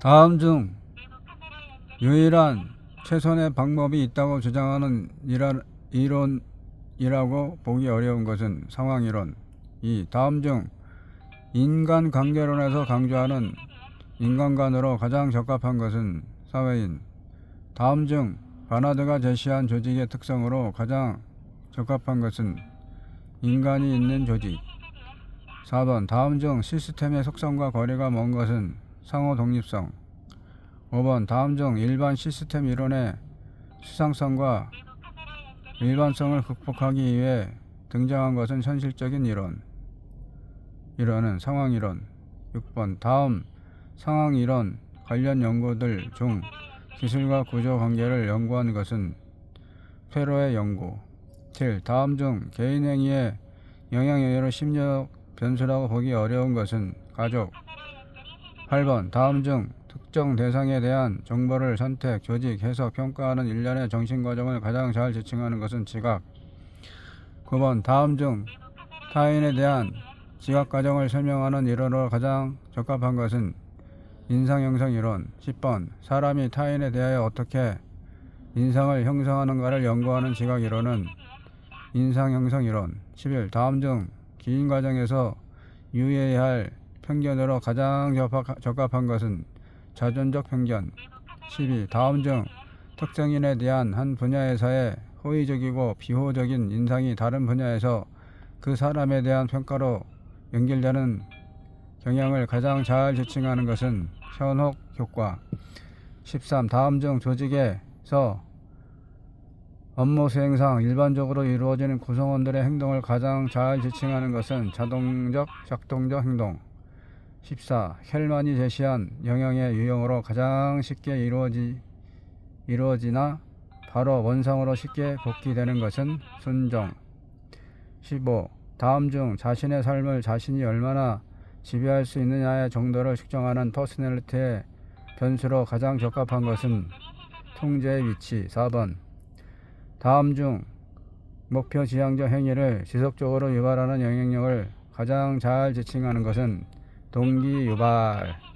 다음 중 유일한 최선의 방법이 있다고 주장하는 이라- 이론이라고 보기 어려운 것은 상황이론. 2. 다음 중 인간 관계론에서 강조하는 인간관으로 가장 적합한 것은 사회인. 다음 중 바나드가 제시한 조직의 특성으로 가장 적합한 것은 인간이 있는 조직. 4번 다음 중 시스템의 속성과 거리가 먼 것은 상호 독립성. 5번 다음 중 일반 시스템 이론의 수상성과 일반성을 극복하기 위해 등장한 것은 현실적인 이론. 이론은 상황 이론. 6번 다음 상황 이론 관련 연구들 중 기술과 구조 관계를 연구한 것은 페로의 연구. 7. 다음 중 개인 행위의 영향력으로 심리적 변수라고 보기 어려운 것은 가족. 8번 다음 중 특정 대상에 대한 정보를 선택, 조직, 해석, 평가하는 일련의 정신 과정을 가장 잘 지칭하는 것은 지각. 9번 다음 중 타인에 대한 지각 과정을 설명하는 이론으로 가장 적합한 것은 인상 형성 이론. 10번 사람이 타인에 대하여 어떻게 인상을 형성하는가를 연구하는 지각 이론은 인상 형성 이론. 11 다음 중 기인 과정에서 유의해야 할 편견으로 가장 적합- 적합한 것은 자존적 편견. 12. 다음 중 특정인에 대한 한 분야에서의 호의적이고 비호적인 인상이 다른 분야에서 그 사람에 대한 평가로 연결되는 경향을 가장 잘 지칭하는 것은 현혹 효과. 13. 다음 중 조직에서 업무 수행상 일반적으로 이루어지는 구성원들의 행동을 가장 잘 지칭하는 것은 자동적, 작동적 행동. 14. 헬만이 제시한 영향의 유형으로 가장 쉽게 이루어지, 이루어지나 바로 원상으로 쉽게 복귀되는 것은 순종. 15. 다음 중 자신의 삶을 자신이 얼마나 지배할 수 있느냐의 정도를 측정하는 퍼스널리티의 변수로 가장 적합한 것은 통제의 위치. 4번. 다음 중 목표 지향적 행위를 지속적으로 유발하는 영향력을 가장 잘 지칭하는 것은 동기 유발.